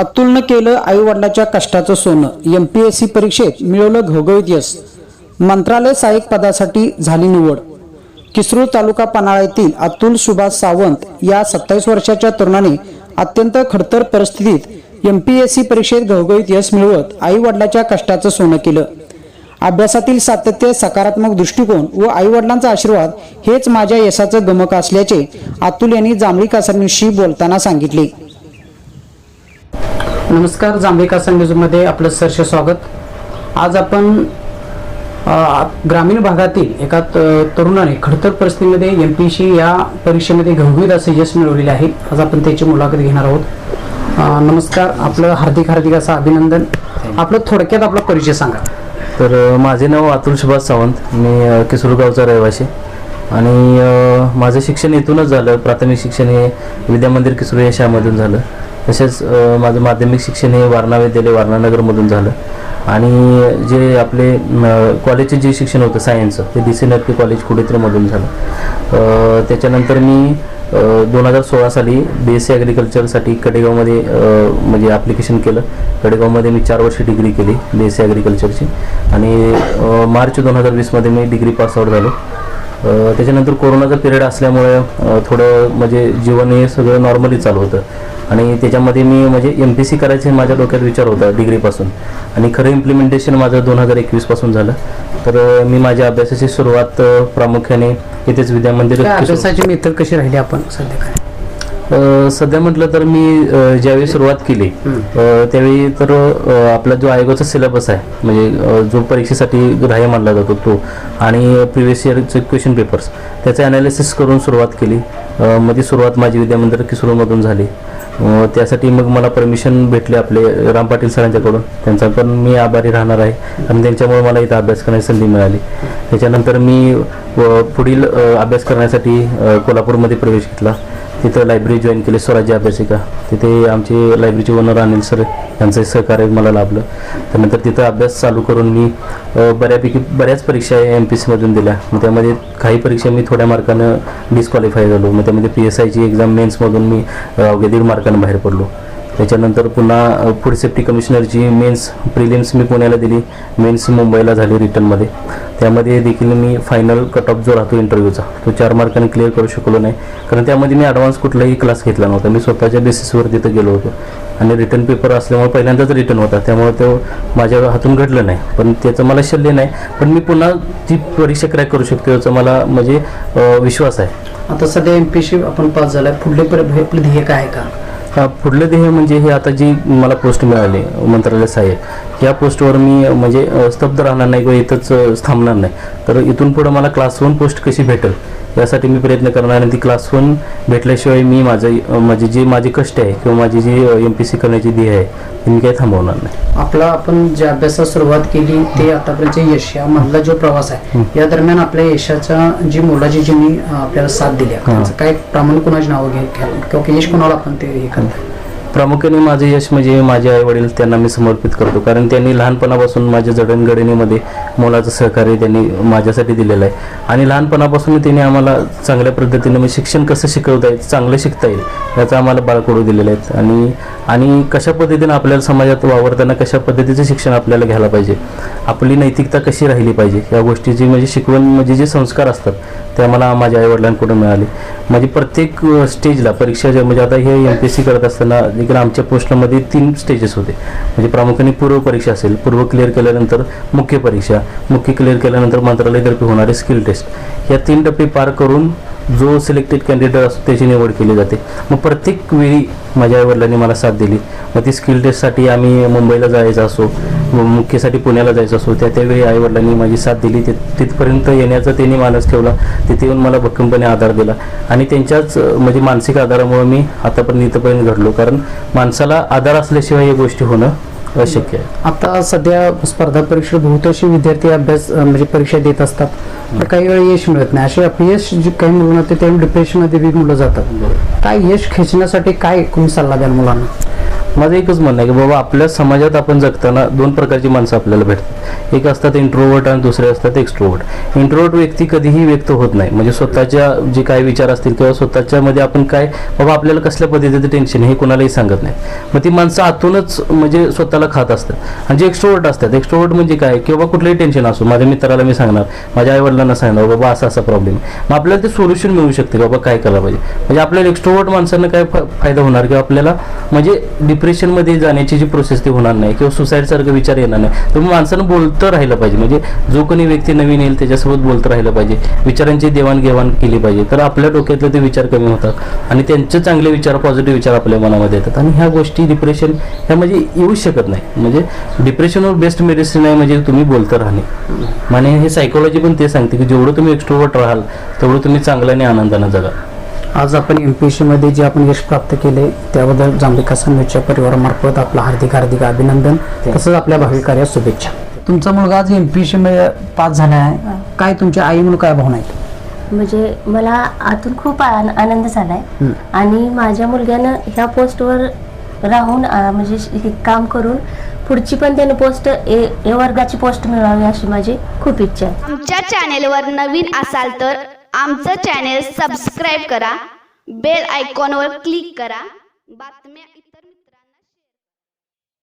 अतुलनं केलं आईवडिलाच्या कष्टाचं सोनं. M P S C परीक्षेत मिळवलं घवघवीत यश. मंत्रालय सहाय्यक पदासाठी झाली निवड. किसरूळ तालुका पन्हाळा येथील अतुल सुभाष सावंत या सत्तावीस वर्षाच्या तरुणाने अत्यंत खडतर परिस्थितीत एम पी एस सी परीक्षेत घवघवीत यश मिळवत आईवडिलाच्या कष्टाचं सोनं केलं. अभ्यासातील सातत्य सकारात्मक दृष्टिकोन व आईवडिलांचा आशीर्वाद हेच माझ्या यशाचं गमक असल्याचे अतुल यांनी जांभळी कासरनीशी बोलताना सांगितले. नमस्कार जांभळी कासर न्यूजमध्ये आपलं सरसे स्वागत. आज आपण ग्रामीण भागातील एका त- तरुणाने खडतर परिस्थितीमध्ये एम पी सी या परीक्षेमध्ये घवघवीत असं यश मिळवलेले आहे. आज आपण त्याची मुलाखत घेणार आहोत. नमस्कार आपलं हार्दिक हार्दिक असं अभिनंदन. आपलं थोडक्यात आपला परिचय सांगा. तर माझे नाव अतुल सुभाष सावंत. मी किसुरगावचा रहिवासी. आणि माझं शिक्षण इथूनच झालं. प्राथमिक शिक्षण हे विद्यामंदिर किसुर या शाळेमधून झालं. तसेच माझं माध्यमिक शिक्षण हे वारणा विद्यालय वारणानगरमधून झालं. आणि जे आपले कॉलेजचे जे शिक्षण होतं सायन्सचं ते डी सी नरके कॉलेज कुडेत्रीमधून झालं. त्याच्यानंतर मी दोन हजार सोळा साली बी एस सी ॲग्रिकल्चरसाठी कडेगावमध्ये म्हणजे ॲप्लिकेशन केलं. कडेगावमध्ये मी चार वर्ष डिग्री केली बी एस सी ॲग्रिकल्चरची आणि मार्च दोन हजार वीसमध्ये मी डिग्री पास आउट झालो. त्याच्यानंतर कोरोनाचा पिरियड असल्यामुळे थोडं म्हणजे जीवन हे सगळं नॉर्मली चालू होतं. आणि त्याच्यामध्ये मी म्हणजे एम पी सी करायचे माझ्या डोक्यात विचार होता डिग्रीपासून. आणि खरं इम्प्लिमेंटेशन माझं दोन हजार एकवीसपासून झालं. तर मी माझ्या अभ्यासाची सुरुवात प्रामुख्याने इथेच विद्यामंदिर काय अभ्यासाची मेथड कशी राहिली आपण सध्या सध्या म्हटलं तर मी ज्यावेळी सुरुवात केली त्यावेळी तर आपला जो आयोगाचा सिलेबस आहे म्हणजे जो परीक्षेसाठी ग्राह्य मानला जातो तो आणि प्रिव्हियस इयरचे क्वेश्चन पेपर्स त्याचं ॲनालिसिस करून सुरुवात केली. ती सुरुवात माझी विद्यामंदिर किशोरमधून झाली. त्यासाठी मग मला परमिशन भेटले आपले राम पाटील सरांच्याकडून. त्यांचा पण मी आभारी राहणार आहे. आणि त्यांच्यामुळे मला इथं अभ्यास करण्याची संधी मिळाली. त्याच्यानंतर मी पुढील अभ्यास करण्यासाठी कोल्हापूरमध्ये प्रवेश घेतला. तिथं लायब्ररी जॉईन केली स्वराज्य अभ्यासिका. तिथे आमचे लायब्ररीचे ओनर अनिल सर यांचं सहकार्य मला लाभलं. त्यानंतर तिथं अभ्यास चालू करून मी बऱ्यापैकी बऱ्याच परीक्षा एम पी सीमधून दिल्या. मग त्यामध्ये काही परीक्षा मी थोड्या मार्कानं डिस्क्वालिफाय झालो. मग त्यामध्ये पी एस आयची एक्झाम मेन्समधून मी अवघ्या दीड मार्कानं बाहेर पडलो. त्याच्यानंतर पुन्हा फूड सेफ्टी कमिशनरची मेन्स प्रिलिम्स मी पुण्याला दिली. मेन्स मुंबईला झाली रिटर्नमध्ये त्यामध्ये देखील मी फायनल कट ऑफ जो राहतो इंटरव्ह्यूचा तो चार मार्काने क्लिअर करू शकलो नाही. कारण त्यामध्ये मी ॲडव्हान्स कुठलाही क्लास घेतला नव्हता. मी स्वतःच्या बेसिसवर तिथं गेलो होतो. आणि रिटर्न पेपर असल्यामुळे पहिल्यांदाच रिटर्न होता. त्यामुळे तो माझ्या हातून घडलं नाही. पण त्याचं मला शल्य नाही. पण मी पुन्हा ती परीक्षा क्रॅक करू शकतो याचा मला म्हणजे विश्वास आहे. आता सध्या एम पी सी आपण पास झालाय. पुढले पर- आपलं ध्येय काय आहे का? हा, पुढलं ध्येय म्हणजे हे आता जी मला पोस्ट मिळाली मंत्रालय सहाय्यक या पोस्टवर मी म्हणजे स्तब्ध राहणार नाही किंवा इथंच थांबणार नाही. तर इथून पुढं मला क्लास वन पोस्ट कशी भेटेल यासाठी मी प्रयत्न करणार आणि ती क्लास वन भेटल्याशिवाय मी माझं म्हणजे जे माझे कष्ट आहे किंवा माझी जी एम पी सी करण्याची ध्येय आहे ती मी काही थांबवणार नाही. आपला आपण ज्या अभ्यासास सुरुवात केली ते आतापर्यंत यश मधला जो प्रवास आहे या दरम्यान आपल्या यशाच्या जी मुलाची ज्यांनी अं, आपल्याला साथ दिली काय प्रामाणिक कोणाची नावं घे घ्याल किंवा यश कोणाला आपण ते हे करताय? प्रामुख्याने माझे यश म्हणजे माझे आई वडील त्यांना मी समर्पित करतो. कारण त्यांनी लहानपणापासून माझ्या जडणघडणीमध्ये मोलाचं सहकार्य त्यांनी माझ्यासाठी दिलेलं आहे. आणि लहानपणापासून त्यांनी आम्हाला चांगल्या पद्धतीने म्हणजे शिक्षण कसं शिकवता येईल चांगलं शिकता येईल याचा आम्हाला बाळकडू दिलेलं आहेत आणि आणि कशा पद्धतीने आपल्याला समाजात वावरताना कशा पद्धतीचं शिक्षण आपल्याला घ्यायला पाहिजे आपली नैतिकता कशी राहिली पाहिजे या गोष्टीची म्हणजे शिकवण म्हणजे जे संस्कार असतात ते मला माझ्या आईवडिलांकडून मिळाले. म्हणजे प्रत्येक स्टेजला परीक्षा जे म्हणजे आता हे एम पी एस सी करत असताना देखील आमच्या पोस्टमध्ये तीन स्टेजेस होते. म्हणजे प्रामुख्याने पूर्व परीक्षा असेल पूर्व क्लिअर केल्यानंतर मुख्य परीक्षा मुख्य क्लिअर केल्यानंतर मंत्रालयातर्फे होणारे स्किल टेस्ट या तीन टप्पे पार करून जो सिलेक्टेड कॅन्डिडेट असतो त्याची निवड केली जाते. मग प्रत्येक वेळी माझ्या आईवडिलांनी मला साथ दिली. मग ती स्किल टेस्टसाठी आम्ही मुंबईला जायचं असो मुख्यसाठी पुण्याला जायचं असो त्या त्यावेळी आईवडिलांनी माझी साथ दिली. ते तिथपर्यंत येण्याचा त्यांनी मानस ठेवला. तिथे येऊन मला भक्कमपणे आधार दिला. आणि त्यांच्याच म्हणजे मानसिक आधारामुळे मी आतापर्यंत इथंपर्यंत घडलो. कारण माणसाला आधार असल्याशिवाय या गोष्टी होणं अशक्य आहे. आता सध्या स्पर्धा परीक्षेत बहुतांशी विद्यार्थी अभ्यास म्हणजे परीक्षा देत असतात. तर काही वेळा यश मिळत नाही. असे अपयश जे काही मुलं होते ते डिप्रेशनमध्ये बी मुलं जातात. काय यश खेचण्यासाठी काय तुम्ही सल्ला द्याल मुलांना? माझं एकच म्हणणं आहे की बाबा आपल्या समाजात आपण जगताना दोन प्रकारची माणसं आपल्याला भेटतात. एक असतात इंट्रोवर्ट आणि दुसरे असतात एक्स्ट्रोवर्ट इंट्रोवर्ट व्यक्ती कधीही व्यक्त होत नाही. म्हणजे स्वतःच्या जे काय विचार असतील किंवा स्वतःच्या मध्ये आपण काय बाबा आपल्याला कसल्या पद्धतीचं टेन्शन हे कोणालाही सांगत नाही. मग ती माणसं आतूनच म्हणजे स्वतःला खात असतात. आणि जे एक्स्ट्रोवर्ट असतात एक्स्ट्रोवर्ट म्हणजे काय? किंवा कुठलंही टेन्शन असो. माझ्या मित्राला मी सांगणार माझ्या आई वडिलांना सांगणार बाबा असा असा प्रॉब्लेम मग आपल्याला ते सोल्युशन मिळू शकते बाबा काय करायला पाहिजे? म्हणजे आपल्याला एक्स्ट्रोवर्ट माणसांना काय फायदा होणार? किंवा आपल्याला म्हणजे डिप्रेशनमध्ये जाण्याची जी प्रोसेस ती होणार नाही किंवा सुसाईडसारखं विचार येणार नाही. तर माणसानं बोलतं राहिलं पाहिजे. म्हणजे जो कोणी व्यक्ती नवीन येईल त्याच्यासोबत बोलतं राहिलं पाहिजे. विचारांची देवाणघेवाण केली पाहिजे. तर आपल्या डोक्यातले ते विचार कमी होतात. आणि त्यांचे चांगले विचार पॉझिटिव्ह विचार आपल्या मनामध्ये येतात. आणि ह्या गोष्टी डिप्रेशन ह्या म्हणजे येऊ शकत नाही. म्हणजे डिप्रेशनवर बेस्ट मेडिसिन आहे म्हणजे तुम्ही बोलतं राहणे. आणि हे सायकोलॉजी पण ते सांगते की जेवढं तुम्ही एक्स्ट्रोवर्ट राहाल तेवढं तुम्ही चांगल्याने आनंदानं जगा. आज आपण एम पी एसमध्ये जे आपण यश प्राप्त केले त्याबद्दल जांभेकर संघच्या परिवारामार्फत आपलं हार्दिक हार्दिक अभिनंदन तसंच आपल्या भावी कार्यात शुभेच्छा. तुमचा मुलगा आज एम पी एसमध्ये पास झाला आहे काय तुमच्या आई म्हणून काय भावना आहेत? म्हणजे मला आतून खूप आन- आनंद झालाय. आणि माझ्या मुलग्यानं ह्या पोस्टवर राहून अं, म्हणजे श- हे काम करून पुढची पण त्यानं पोस्ट ए ए वर्गाची पोस्ट मिळवावी अशी माझी खूप इच्छा आहे. आमच्या चॅनेलवर नवीन असाल तर आमचं चॅनेल सबस्क्राईब करा. बेल आयकॉनवर क्लिक करा. बातम्या